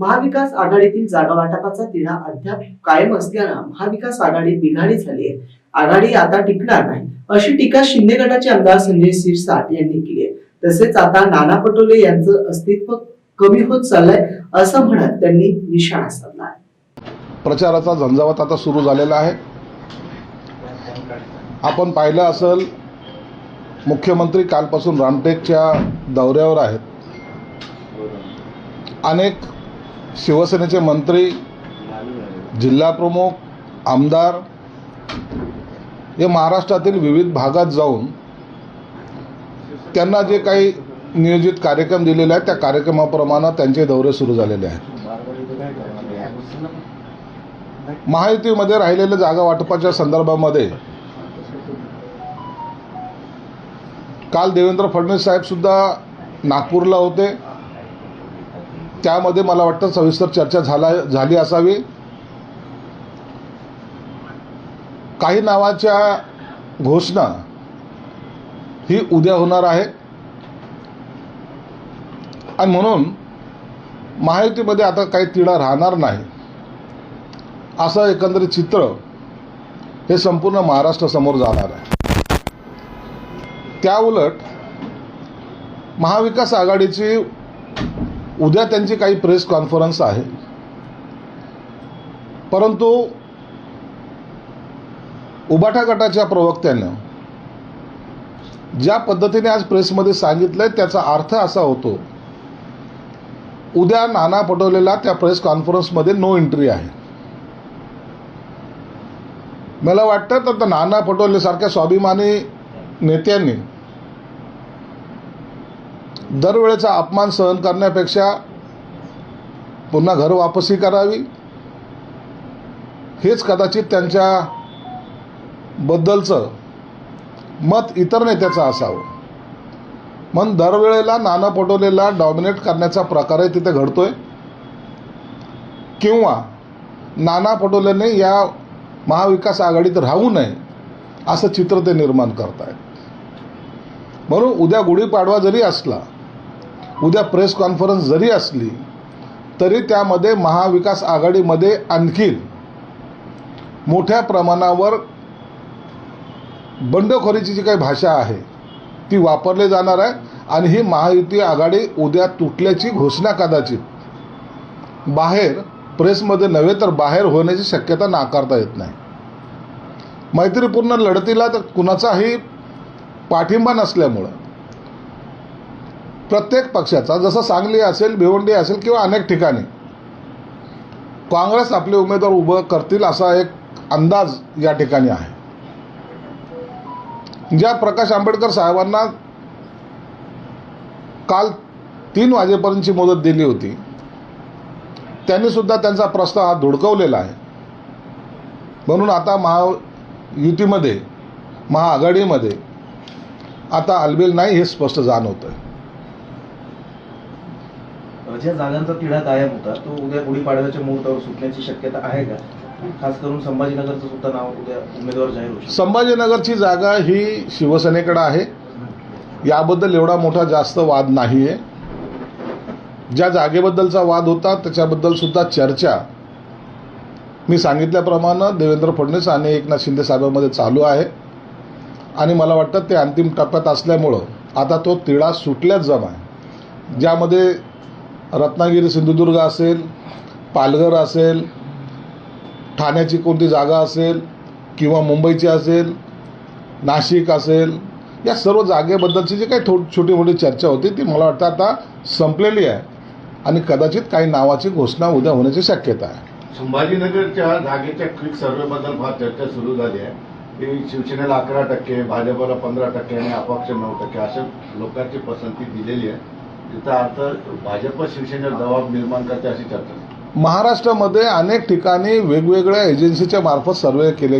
महाविकास आघाडीतील जागा वाटपाचा तिढा अद्याप कायम असल्यानं महाविकास आघाडी बिघाडी झाली आहे. आघाडी आता टिकणार नाही अशी टीका शिंदे गटाचे आमदार संजय शिरसाट यांनी केली आहे. तसेच आता नाना पटोले यांचं अस्तित्व कमी होत चाललंय असं म्हणत त्यांनी निशाणा साधला प्रचाराचा झंझावत आता सुरू झालेला आहे. आपण पाहिलं असेल मुख्यमंत्री कालपासून रामटेकच्या दौऱ्यावर आहेत. अनेक शिवसेनेचे मंत्री जिल्हाप्रमुख आमदार हे महाराष्ट्रातील विविध भागात जाऊन त्यांना जे काही नियोजित कार्यक्रम दिलेले आहेत त्या कार्यक्रमाप्रमाणे त्यांचे दौरे सुरू झालेले आहेत. महायुतीमध्ये राहिलेल्या जागा वाटपाच्या संदर्भामध्ये काल देवेंद्र फडणवीस साहेब सुद्धा नागपूरला होते. त्यामध्ये मला वाटतं सविस्तर चर्चा झाला झाली असावी. काही नावाच्या घोषणा ही उद्या होणार आहे आणि म्हणून महायुतीमध्ये आता काही तिढा राहणार नाही. असं एकंदरीत चित्र हे संपूर्ण महाराष्ट्रासमोर जाणार आहे. त्याउलट महाविकास आघाडीची उद्या त्यांची काही प्रेस कॉन्फरन्स आहे. परंतु उबाठा गटाच्या प्रवक्त्यानं ज्या पद्धतीने आज प्रेसमध्ये सांगितलं आहे त्याचा अर्थ असा होतो उद्या नाना पटोलेला त्या प्रेस कॉन्फरन्समध्ये नो एंट्री आहे. मला वाटतं तर त्या नाना पटोलेसारख्या स्वाभिमानी नेत्यांनी दरवेळेचा अपमान सहन करण्यापेक्षा पुन्हा घर वापसी करावी? हेच कदाचित त्यांच्या बद्दलचं मत इतर नेत्याचं असावं. म्हणून दरवेळेला नाना पटोलेला डॉमिनेट करण्याचा प्रकारही तिथे घडतोय? किंवा नाना पटोलेने या महाविकास आघाडीत राहू नये असं चित्र ते निर्माण करतायत. म्हणून उद्या गुढीपाडवा जरी असला उद्या प्रेस कॉन्फरन्स जरी असली तरी त्यामध्ये महाविकास आघाडीमध्ये आणखी मोठ्या प्रमाणावर बंडखोरीची जी काही भाषा आहे ती वापरली जाणार आहे. आणि ही महायुती आघाडी उद्या तुटल्याची घोषणा कदाचित बाहेर प्रेसमध्ये नव्हे तर बाहेर होण्याची शक्यता नाकारता येत नाही. मैत्रीपूर्ण लढतीला तर कुणाचाही पाठिंबा नसल्यामुळं प्रत्येक पक्षाचा जसं सांगली असेल भिवंडी असेल किंवा अनेक ठिकाणी काँग्रेस आपले उमेदवार उभं करतील असा एक अंदाज या ठिकाणी आहे. ज्या प्रकाश आंबेडकर साहेबांना काल तीन वाजेपर्यंतची मुदत दिली होती त्यांनी सुद्धा त्यांचा प्रस्ताव हा धुडकवलेला आहे. म्हणून आता महायुतीमध्ये महाआघाडीमध्ये आता अलबेल नाही हे स्पष्ट जाणवतं आहे ज्या जागांचा तिढा कायम होता तो उद्या गुढीपाडव्याच्या मुहूर्तावर सुटण्याची शक्यता आहे का? खास करून संभाजीनगरचं सुद्धा नाव उद्या उमेदवार जाहीर होईल संभाजीनगरची जागा ही शिवसेनेकडे आहे. याबद्दल एवढा मोठा जास्त वाद नाही आहे ज्या जागेबद्दलचा वाद होता त्याच्याबद्दल सुद्धा चर्चा मी सांगितल्याप्रमाणे देवेंद्र फडणवीस आणि एकनाथ शिंदे साहेबांमध्ये चालू आहे. आणि मला वाटतं ते अंतिम टप्प्यात असल्यामुळं आता तो तिळा सुटल्याच जमा आहे. ज्यामध्ये रत्नागिरी सिंधुदुर्ग असेल पालघर असेल ठाण्याची कोणती जागा असेल किंवा मुंबईची असेल नाशिक असेल या सर्व जागेबद्दलची जी काही थो छोटी मोठी चर्चा होती ती मला वाटतं आता संपलेली आहे. आणि कदाचित काही नावाची घोषणा उद्या होण्याची शक्यता आहे. संभाजीनगरच्या जागेच्या क्विक सर्व्हेबद्दल फार चर्चा सुरू झाली आहे. की शिवसेनेला अकरा टक्के भाजपला पंधरा टक्के आणि अपक्ष नऊ टक्के अशा लोकांची पसंती दिलेली आहे. त्याचा अर्थ भाजप शिवसेनेवर दबाव निर्माण करते अशी चर्चा. महाराष्ट्रामध्ये अनेक ठिकाणी वेगवेगळ्या एजन्सीच्या मार्फत सर्वे केले